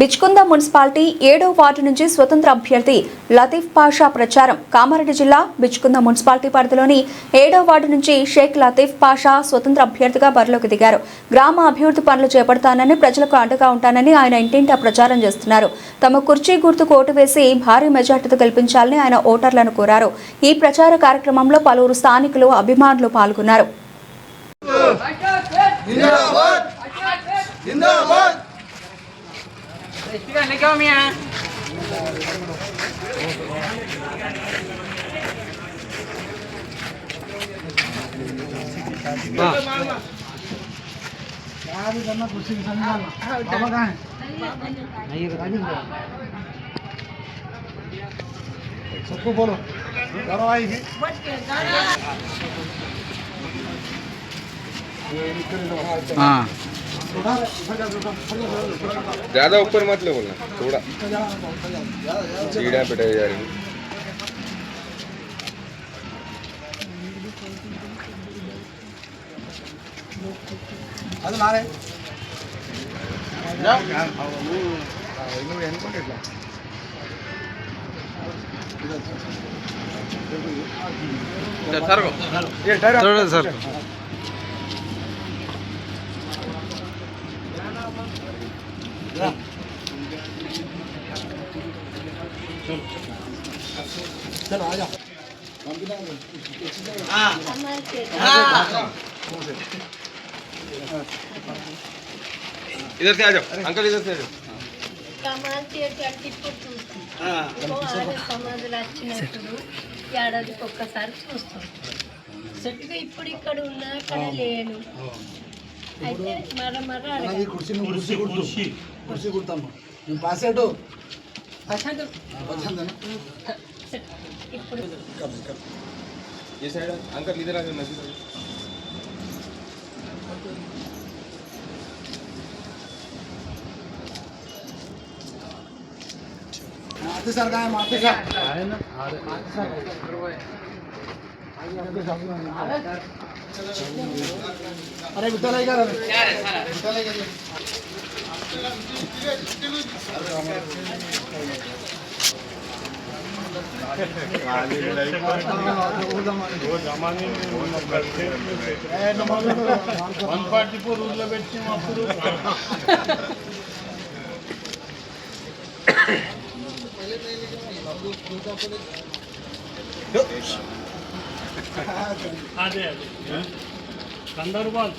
Bichkunda municipality ఏడో ward నుంచి స్వతంత్ర అభ్యర్థి లతీఫ్ పాషా ప్రచారం. కామారెడ్డి జిల్లా బిచ్కుంద మున్సిపాలిటీ పరిధిలోని ఏడో వార్డు నుంచి షేక్ లతీఫ్ పాషా స్వతంత్ర అభ్యర్థిగా బరిలోకి దిగారు. గ్రామ అభివృద్ధి పనులు చేపడతానని ప్రజలకు అండగా ఉంటానని ఆయన ఇంటింటా ప్రచారం చేస్తున్నారు. తమ కుర్చీ గుర్తుకు ఓటు వేసి భారీ మెజార్టీతో గెలిపించాలని ఆయన ఓటర్లను కోరారు. ఈ ప్రచార కార్యక్రమంలో పలువురు స్థానికులు అభిమానులు పాల్గొన్నారు. सबको बोलो करो आएगी ज़्यादा ऊपर मत ले बोलना थोड़ा। सीढ़ियाँ पिटाई जा रही सर। Sir sir. चलो आ जाओ इधर से आ जाओ अंकल इधर से आ जाओ కమాల్ చేయడానికి ఇప్పుడు చూస్తాం ఆరు సమాధులు వచ్చినప్పుడు ఏడాదికి ఒక్కసారి చూస్తాం సెట్గా ఇప్పుడు ఇక్కడ ఉన్నా అక్కడ లేను అయితే మర మర ఈ ಖುಷಿ ಕೊಡ್ತಮ್ಮ ನೀವು कब ये साइड अंकल इधर आ गए नदी सर का है माथे सर है ना माथे सर अरे विद्यालय का विद्यालय का వన్ ఫార్టీ ఫోర్ ఊర్లో పెట్టి అప్పుడు అదే అదే సందర్భాలు